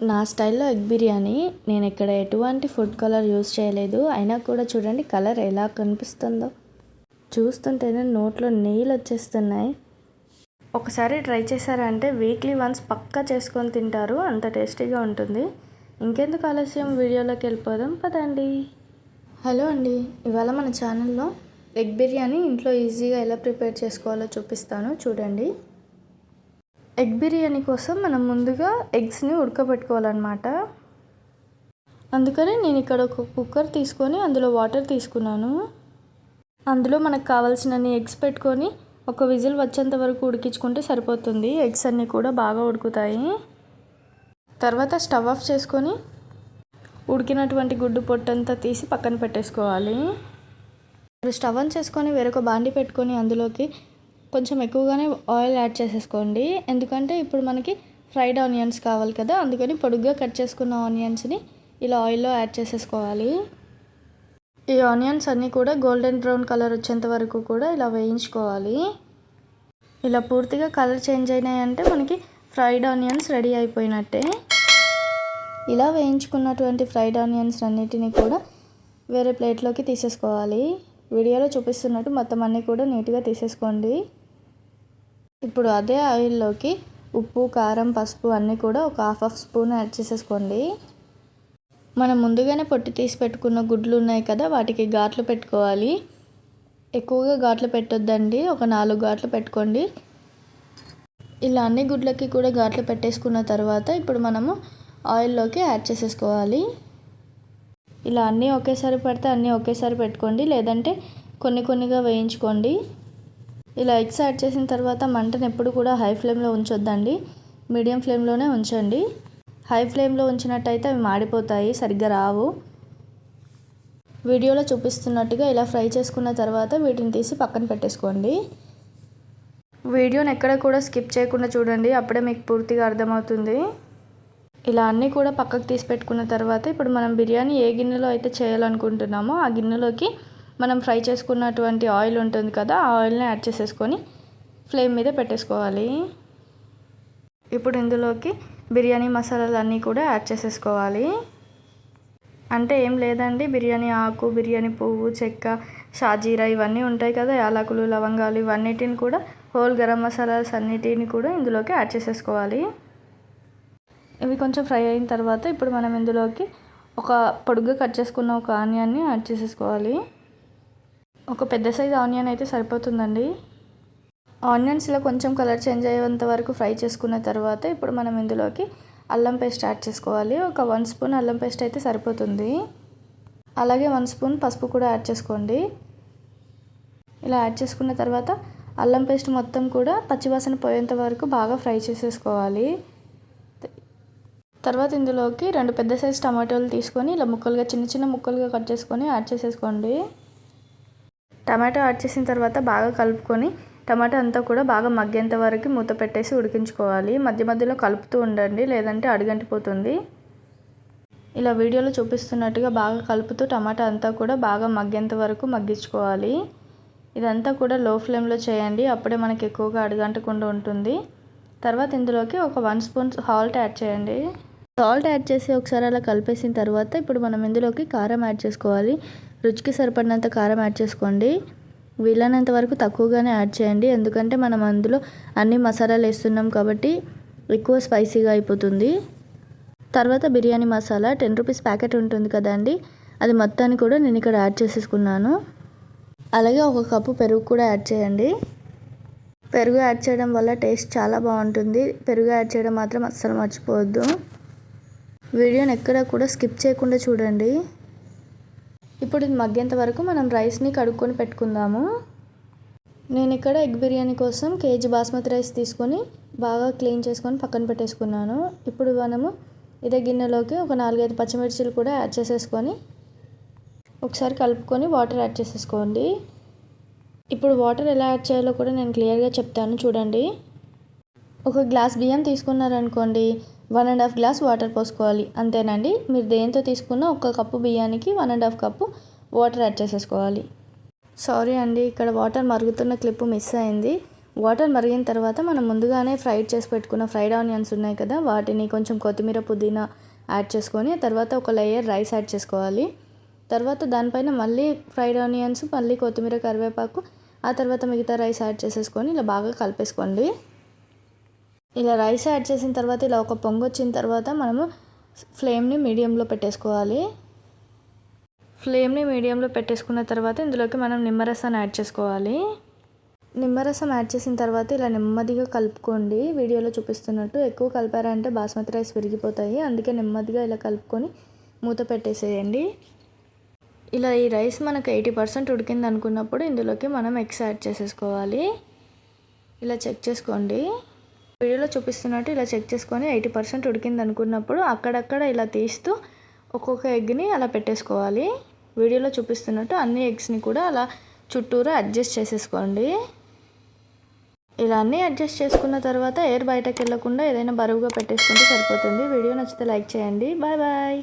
నా స్టైల్లో ఎగ్ బిర్యానీ నేను ఇక్కడ ఎటువంటి ఫుడ్ కలర్ యూస్ చేయలేదు. అయినా కూడా చూడండి కలర్ ఎలా కనిపిస్తుందో. చూస్తుంటేనే నోట్లో నీళ్ళు వచ్చేస్తున్నాయి. ఒకసారి ట్రై చేశారంటే వీక్లీ వన్స్ పక్కా చేసుకొని తింటారు. అంత టేస్టీగా ఉంటుంది. ఇంకెందుకు ఆలస్యం? వీడియోలోకి వెళ్ళిపోదాం. పదండి. హలో అండి. ఇవాళ మన ఛానల్లో ఎగ్ బిర్యానీ ఇంట్లో ఈజీగా ఎలా ప్రిపేర్ చేసుకోవాలో చూపిస్తాను. చూడండి. ఎగ్ బిర్యానీ కోసం మనం ముందుగా ఎగ్స్ని ఉడకబెట్టుకోవాలన్నమాట. అందుకని నేను ఇక్కడ ఒక కుక్కర్ తీసుకొని అందులో వాటర్ తీసుకున్నాను. అందులో మనకు కావాల్సినన్ని ఎగ్స్ పెట్టుకొని ఒక విజిల్ వచ్చేంత వరకు ఉడికించుకుంటే సరిపోతుంది. ఎగ్స్ అన్నీ కూడా బాగా ఉడుకుతాయి. తర్వాత స్టవ్ ఆఫ్ చేసుకొని ఉడికినటువంటి గుడ్డు పొట్టంతా తీసి పక్కన పెట్టేసుకోవాలి. స్టవ్ ఆన్ చేసుకొని వేరొక బాండి పెట్టుకొని అందులోకి కొంచెం ఎక్కువగానే ఆయిల్ యాడ్ చేసేసుకోండి. ఎందుకంటే ఇప్పుడు మనకి ఫ్రైడ్ ఆనియన్స్ కావాలి కదా అందుకని పొడుగ్గా కట్ చేసుకున్న ఆనియన్స్ని ఇలా ఆయిల్లో యాడ్ చేసేసుకోవాలి. ఈ ఆనియన్స్ అన్నీ కూడా గోల్డెన్ బ్రౌన్ కలర్ వచ్చేంత వరకు కూడా ఇలా వేయించుకోవాలి. ఇలా పూర్తిగా కలర్ చేంజ్ అయినాయంటే మనకి ఫ్రైడ్ ఆనియన్స్ రెడీ అయిపోయినట్టే. ఇలా వేయించుకున్నటువంటి ఫ్రైడ్ ఆనియన్స్ అన్నిటిని కూడా వేరే ప్లేట్లోకి తీసేసుకోవాలి. వీడియోలో చూపిస్తున్నట్టు మొత్తం అన్నీ కూడా నీట్గా తీసేసుకోండి. ఇప్పుడు అదే ఆయిల్లోకి ఉప్పు కారం పసుపు అన్నీ కూడా ఒక హాఫ్ హాఫ్ స్పూన్ యాడ్ చేసేసుకోండి. మనం ముందుగానే పొట్టి తీసి పెట్టుకున్న గుడ్లు ఉన్నాయి కదా వాటికి ఘాట్లు పెట్టుకోవాలి. ఎక్కువగా ఘాట్లు పెట్టొద్దండి ఒక నాలుగు ఘాట్లు పెట్టుకోండి. ఇలా అన్ని గుడ్లకి కూడా ఘాట్లు పెట్టేసుకున్న తర్వాత ఇప్పుడు మనము ఆయిల్లోకి యాడ్ చేసేసుకోవాలి. ఇలా అన్నీ ఒకేసారి పెడితే అన్నీ ఒకేసారి పెట్టుకోండి లేదంటే కొన్ని కొన్నిగా వేయించుకోండి. ఇలా ఎగ్స్ యాడ్ చేసిన తర్వాత మంటను ఎప్పుడు కూడా హై ఫ్లేమ్లో ఉంచొద్దండి. మీడియం ఫ్లేమ్లోనే ఉంచండి. హై ఫ్లేమ్లో ఉంచినట్టయితే అవి మాడిపోతాయి సరిగ్గా రావు. వీడియోలో చూపిస్తున్నట్టుగా ఇలా ఫ్రై చేసుకున్న తర్వాత వీటిని తీసి పక్కన పెట్టేసుకోండి. వీడియోని ఎక్కడ కూడా స్కిప్ చేయకుండా చూడండి అప్పుడే మీకు పూర్తిగా అర్థమవుతుంది. ఇలా అన్నీ కూడా పక్కకు తీసి పెట్టుకున్న తర్వాత ఇప్పుడు మనం బిర్యానీ ఏ గిన్నెలో అయితే చేయాలనుకుంటున్నామో ఆ గిన్నెలోకి మనం ఫ్రై చేసుకున్నటువంటి ఆయిల్ ఉంటుంది కదా ఆ ఆయిల్ని యాడ్ చేసేసుకొని ఫ్లేమ్ మీద పెట్టేసుకోవాలి. ఇప్పుడు ఇందులోకి బిర్యానీ మసాలాలు అన్నీ కూడా యాడ్ చేసేసుకోవాలి. అంటే ఏం లేదండి బిర్యానీ ఆకు బిర్యానీ పువ్వు చెక్క షాజీరా ఇవన్నీ ఉంటాయి కదా యాలకులు లవంగాలు ఇవన్నిటిని కూడా హోల్ గరం మసాలాస్ అన్నిటిని కూడా ఇందులోకి యాడ్ చేసేసుకోవాలి. ఇవి కొంచెం ఫ్రై అయిన తర్వాత ఇప్పుడు మనం ఇందులోకి ఒక పొడుగ్గా కట్ చేసుకున్న ఒక ఆనియన్ని యాడ్ చేసేసుకోవాలి. ఒక పెద్ద సైజ్ ఆనియన్ అయితే సరిపోతుందండి. ఆనియన్స్ ఇలా కొంచెం కలర్ చేంజ్ అయ్యేంత వరకు ఫ్రై చేసుకున్న తర్వాత ఇప్పుడు మనం ఇందులోకి అల్లం పేస్ట్ యాడ్ చేసుకోవాలి. ఒక వన్ స్పూన్ అల్లం పేస్ట్ అయితే సరిపోతుంది. అలాగే వన్ స్పూన్ పసుపు కూడా యాడ్ చేసుకోండి. ఇలా యాడ్ చేసుకున్న తర్వాత అల్లం పేస్ట్ మొత్తం కూడా పచ్చివాసన పోయేంత వరకు బాగా ఫ్రై చేసేసుకోవాలి. తర్వాత ఇందులోకి రెండు పెద్ద సైజు టమాటోలు తీసుకొని ఇలా ముక్కలుగా చిన్న చిన్న ముక్కలుగా కట్ చేసుకొని యాడ్ చేసేసుకోండి. టమాటో యాడ్ చేసిన తర్వాత బాగా కలుపుకొని టమాటా అంతా కూడా బాగా మగ్గేంత వరకు మూత పెట్టేసి ఉడికించుకోవాలి. మధ్య మధ్యలో కలుపుతూ ఉండండి లేదంటే అడుగంటిపోతుంది. ఇలా వీడియోలో చూపిస్తున్నట్టుగా బాగా కలుపుతూ టమాటా అంతా కూడా బాగా మగ్గేంత వరకు మగ్గించుకోవాలి. ఇదంతా కూడా లో ఫ్లేమ్లో చేయండి అప్పుడే మనకి ఎక్కువగా అడుగంటకుండా ఉంటుంది. తర్వాత ఇందులోకి ఒక వన్ స్పూన్ సాల్ట్ యాడ్ చేయండి. సాల్ట్ యాడ్ చేసి ఒకసారి అలా కలిపేసిన తర్వాత ఇప్పుడు మనం ఇందులోకి కారం యాడ్ చేసుకోవాలి. రుచికి సరిపడినంత కారం యాడ్ చేసుకోండి. వీలైనంత వరకు తక్కువగానే యాడ్ చేయండి. ఎందుకంటే మనం అందులో అన్ని మసాలాలు వేస్తున్నాం కాబట్టి ఎక్కువ స్పైసీగా అయిపోతుంది. తర్వాత biryani masala ten rupees packet ఉంటుంది కదండి. అది మొత్తాన్ని కూడా నేను ఇక్కడ యాడ్ చేసేసుకున్నాను. అలాగే ఒక కప్పు పెరుగు కూడా యాడ్ చేయండి. పెరుగు యాడ్ చేయడం వల్ల టేస్ట్ చాలా బాగుంటుంది. పెరుగు యాడ్ చేయడం మాత్రం అస్సలు మర్చిపోవద్దు. వీడియోని ఎక్కడ కూడా స్కిప్ చేయకుండా చూడండి. ఇప్పుడు ఇది మగ్గేంత వరకు మనం రైస్ని కడుక్కొని పెట్టుకుందాము. నేను ఇక్కడ ఎగ్ బిర్యానీ కోసం కేజీ బాస్మతి రైస్ తీసుకొని బాగా క్లీన్ చేసుకొని పక్కన పెట్టేసుకున్నాను. ఇప్పుడు మనము ఇదే గిన్నెలోకి ఒక నాలుగైదు పచ్చిమిర్చిలు కూడా యాడ్ చేసేసుకొని ఒకసారి కలుపుకొని వాటర్ యాడ్ చేసేసుకోండి. ఇప్పుడు వాటర్ ఎలా యాడ్ చేయాలో కూడా నేను క్లియర్గా చెప్తాను చూడండి. ఒక గ్లాస్ బియ్యం తీసుకున్నారనుకోండి one and half glass water పోసుకోవాలి. అంతేనండి మీరు దేంతో తీసుకున్న ఒక కప్పు బియ్యానికి one and half cup water add చేసేసుకోవాలి. సారీ అండి ఇక్కడ వాటర్ మరుగుతున్న క్లిప్ మిస్ అయింది. వాటర్ మరిగిన తర్వాత మనం ముందుగానే ఫ్రైడ్ చేసి పెట్టుకున్న ఫ్రైడ్ ఆనియన్స్ ఉన్నాయి కదా వాటిని కొంచెం కొత్తిమీర పుదీనా యాడ్ చేసుకొని తర్వాత ఒక లేయర్ రైస్ యాడ్ చేసుకోవాలి. తర్వాత దానిపైన మళ్ళీ ఫ్రైడ్ ఆనియన్స్ మళ్ళీ కొత్తిమీర కరివేపాకు ఆ తర్వాత మిగతా రైస్ యాడ్ చేసేసుకొని ఇలా బాగా కలిపేసుకోండి. ఇలా రైస్ యాడ్ చేసిన తర్వాత ఇలా ఒక పొంగు వచ్చిన తర్వాత మనము ఫ్లేమ్ని మీడియంలో పెట్టేసుకోవాలి. ఫ్లేమ్ని మీడియంలో పెట్టేసుకున్న తర్వాత ఇందులోకి మనం నిమ్మరసాన్ని యాడ్ చేసుకోవాలి. నిమ్మరసం యాడ్ చేసిన తర్వాత ఇలా నెమ్మదిగా కలుపుకోండి. వీడియోలో చూపిస్తున్నట్టు ఎక్కువ కలిపారంటే బాస్మతి రైస్ విరిగిపోతాయి. అందుకే నెమ్మదిగా ఇలా కలుపుకొని మూత పెట్టేసేయండి. ఇలా ఈ రైస్ మనకు ఎయిటీ పర్సెంట్ ఉడికింది అనుకున్నప్పుడు ఇందులోకి మనం ఎగ్స్ యాడ్ చేసేసుకోవాలి. ఇలా చెక్ చేసుకోండి. వీడియోలో చూపిస్తున్నట్టు ఇలా చెక్ చేసుకొని ఎయిటీ పర్సెంట్ ఉడికింది అనుకున్నప్పుడు అక్కడక్కడ ఇలా తీస్తూ ఒక్కొక్క ఎగ్ని అలా పెట్టేసుకోవాలి. వీడియోలో చూపిస్తున్నట్టు అన్ని ఎగ్స్ని కూడా అలా చుట్టూరా అడ్జస్ట్ చేసేసుకోండి. ఇలా అన్నీ అడ్జస్ట్ చేసుకున్న తర్వాత ఎయిర్ బయటకు వెళ్ళకుండా ఏదైనా బరువుగా పెట్టేసుకుంటే సరిపోతుంది. వీడియో నచ్చితే లైక్ చేయండి. Bye bye.